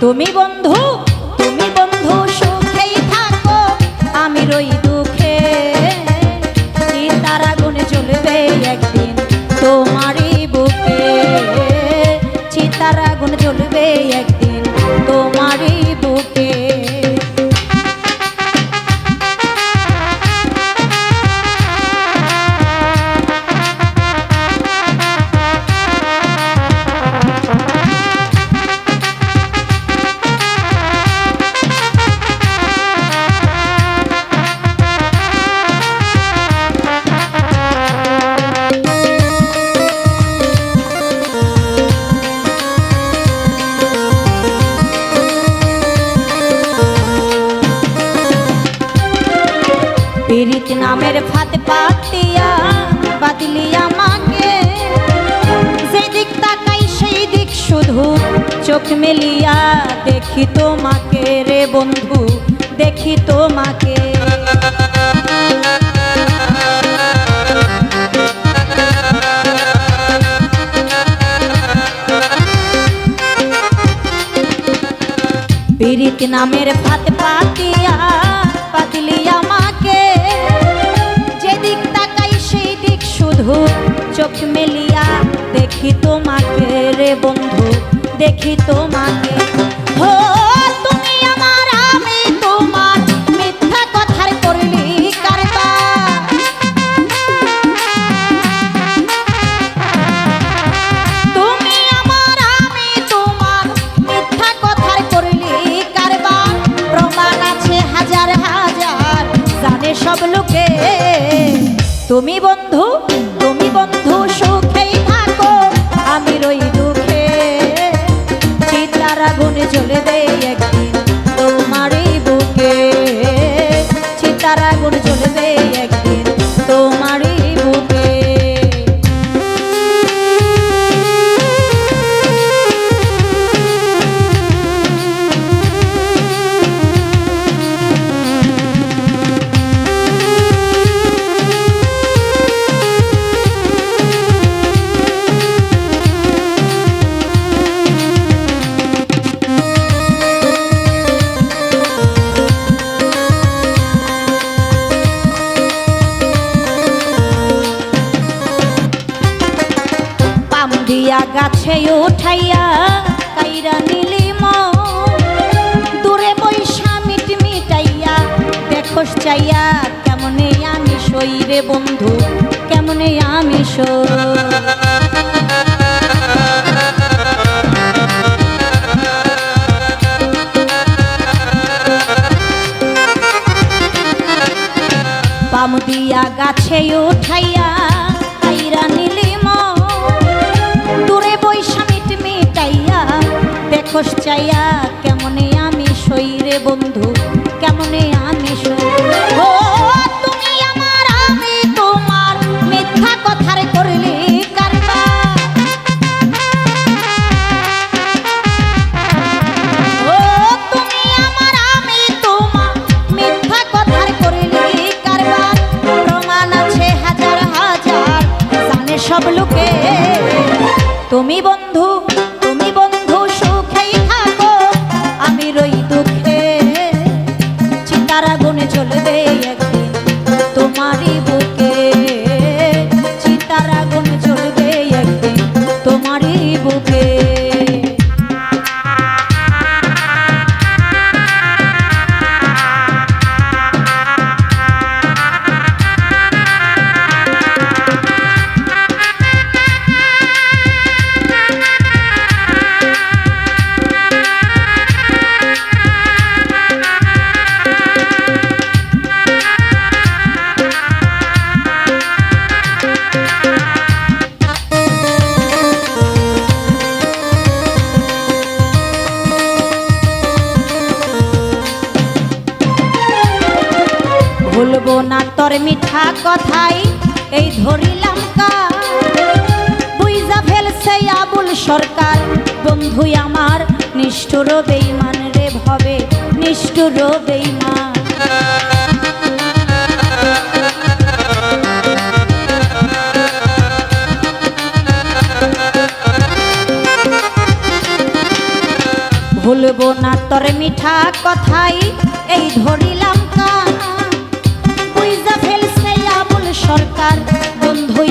তুমি বন্ধু তুমি বন্ধু, সুখেই থাকো, আমি রই দুঃখে। তারা আগুনে জ্বলবে একদিন তোমারই বুকে। চিতারা আগুন জ্বলবে একদিন তোমারই বুকে। চোখ মেলিয়া দেখি তোমাকে রে বন্ধু দেখি তোমাকে। পীড়িত নামের ফাত পাতিয়া সব লোকে। তুমি বন্ধু তুমি বন্ধু, সুখেই থাকো, আমি রই দুঃখে। চিতারা গুনে জ্বলে দেই দিয়া গাছে উঠাইয়া কাইরা নিলিম দূরে বৈশা মিট মিটাইয়া দেখোস চাইয়া কেমনে আমি সই রে বন্ধু, কেমনে আমি সই। পাম দিয়া গাছে উঠাইয়া কাইরা নিলিম দেখোস চাইয়া কেমনে আমি সই রে বন্ধু? না তোর মিঠা কথাই। এই ধরিলাম কা বুইজা ফেলছে আবুল সরকার। বন্ধু আমার, নিষ্ঠুর বেইমান রে ভবে, নিষ্ঠুর বেইমান ভুলবো না তোর মিঠা কথাই। এই ধরিলাম তার বন্ধু